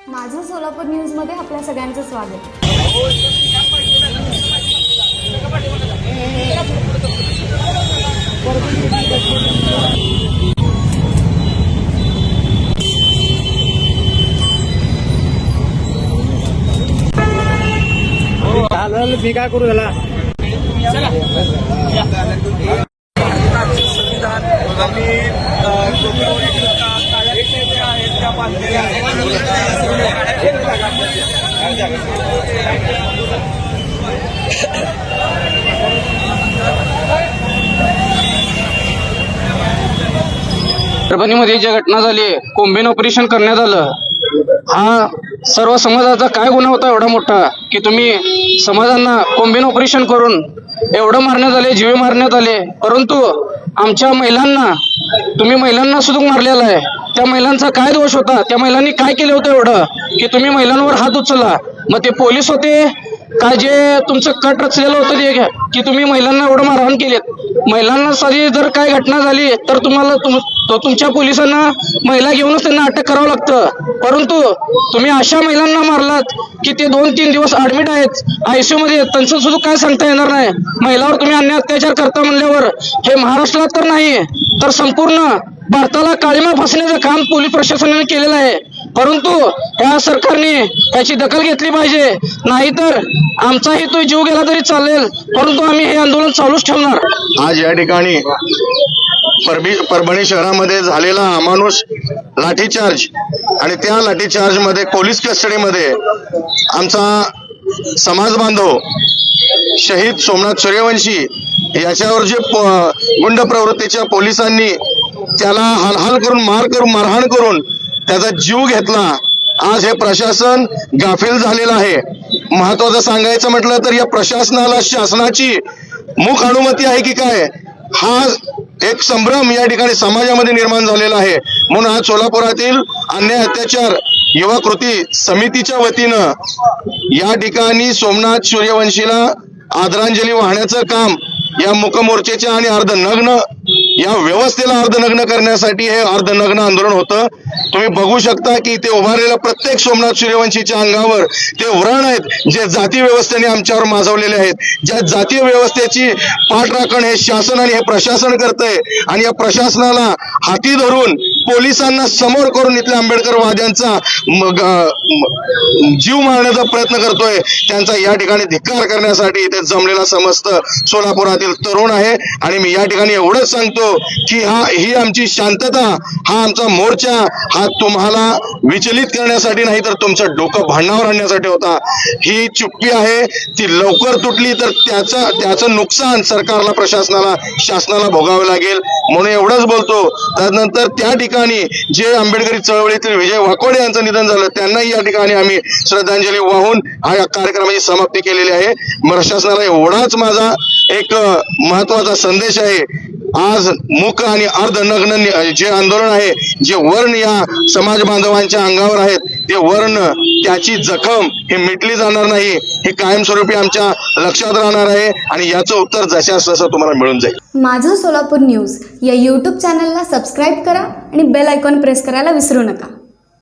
माझं सोलापूर न्यूजमध्ये आपल्या सगळ्यांचं स्वागत. चालेल मी काय करू त्याला संविधान काळ्या ज्या आहेत त्या बांधलेल्या परभणीमध्ये जी घटना झाली कोंबेन ऑपरेशन करण्यात आलं. हा सर्व समाजाचा काय गुन्हा होता एवढा मोठा की तुम्ही समाजांना कोंबीन ऑपरेशन करून एवढं मारण्यात आले जीवे मारण्यात आले. परंतु आमच्या महिलांना तुम्ही महिलांना सुद्धा मारलेला आहे. त्या महिलांचा काय दोष होता? त्या महिलांनी काय केलं होतं एवढं? की तुम्ही महिलांवर हात उचलला. मग ते पोलीस होते? काय जे तुमचं कट रचलेलं होतं ते घ्या. की तुम्ही महिलांना एवढं मारहाण केलेत. महिलांना साधी जर काय घटना झाली तर तुम्हाला तुम तो तुमच्या पोलिसांना महिला घेऊनच त्यांना अटक करावं लागतं. परंतु तुम्ही अशा महिलांना मारलात की ते दोन तीन दिवस ऍडमिट आहेत आयसीयू मध्ये आहेत. त्यांचं सुद्धा काय सांगता येणार नाही. महिलावर तुम्ही अन्य अत्याचार करता म्हणल्यावर हे महाराष्ट्रात तर नाही तर संपूर्ण भारताला काळीमा फसण्याचं काम पोलीस प्रशासनाने केलेलं आहे. परंतु या सरकारने त्याची दखल घेतली पाहिजे. नाहीतर आमचाही तो जीव गेला तरी चालेल. परंतु आम्ही हे आंदोलन चालूच ठेवणार. आज या ठिकाणी परबी परभणी शहरामध्ये झालेला अमानुष लाठीचार्ज आणि त्या लाठीचार्जमध्ये पोलीस कस्टडीमध्ये आमचा समाज बांधव शहीद सोमनाथ सूर्यवंशी याच्यावर जे प- गुंड प्रवृत्तीच्या पोलिसांनी त्याला हलहल करून मार करून मारहाण करून त्याचा जीव घेतला. आज हे प्रशासन गाफील झालेलं आहे. महत्वाचं सांगायचं म्हटलं तर या प्रशासनाला शासनाची मुख अनुमती आहे की काय? हा एक संभ्रम या ठिकाणी समाजामध्ये निर्माण झालेला आहे. म्हणून आज सोलापुरातील अन्याय अत्याचार युवा कृती समितीच्या वतीनं या ठिकाणी सोमनाथ सूर्यवंशीला आदरांजली वाहण्याचं काम या मुकमोर्चेच्या आणि अर्धनग्न या व्यवस्थेला अर्धनग्न करण्यासाठी हे अर्धनग्न आंदोलन होतं. तुम्ही बघू शकता की इथे उभारलेल्या प्रत्येक सोमनाथ सूर्यवंशीच्या अंगावर ते व्रण आहेत जे जाती व्यवस्थेने आमच्यावर माजवलेले आहेत. ज्या जातीय व्यवस्थेची पाठराखण हे शासन आणि हे प्रशासन करतंय आणि या प्रशासनाला हाती धरून पोलिसांना समोर करून इथल्या आंबेडकरवाद्यांचा वाद्यांचा जीव मारण्याचा प्रयत्न करतोय. त्यांचा या ठिकाणी धिक्कार करण्यासाठी इथे जमलेला समस्त सोलापुरातील तरुण आहे. आणि मी या ठिकाणी एवढंच सांगतो की हा ही आमची शांतता हा आमचा मोर्चा हा तुम्हाला विचलित करण्यासाठी नाही तर तुमचं डोकं भांडणावर आणण्यासाठी होता. ही चुप्पी आहे ती लवकर तुटली तर त्याचं त्याचं नुकसान सरकारला प्रशासनाला शासनाला भोगावं लागेल. म्हणून एवढंच बोलतो. त्यानंतर त्या ठिकाणी जे आंबेडकरी चळवळीतील विजय वाकोडे यांचं निधन झालं त्यांनाही या ठिकाणी आम्ही श्रद्धांजली वाहून हा या कार्यक्रमाची समाप्ती केलेली आहे. प्रशासनाला एवढाच माझा एक महत्त्वाचा संदेश आहे. आज मुक आणि अर्धनग्न नग्न जे आंदोलन आहे जे वर्ण या समाज बांधवांच्या अंगावर आहेत ते वर्ण त्याची जखम हे मिटली जाणार नाही हे कायमस्वरूपी आमच्या लक्षात राहणार आहे आणि याचं उत्तर जशास तसं तुम्हाला मिळून जाईल. माझं सोलापूर न्यूज या यूट्यूब चॅनलला सबस्क्राईब करा आणि बेल आयकॉन प्रेस करायला विसरू नका.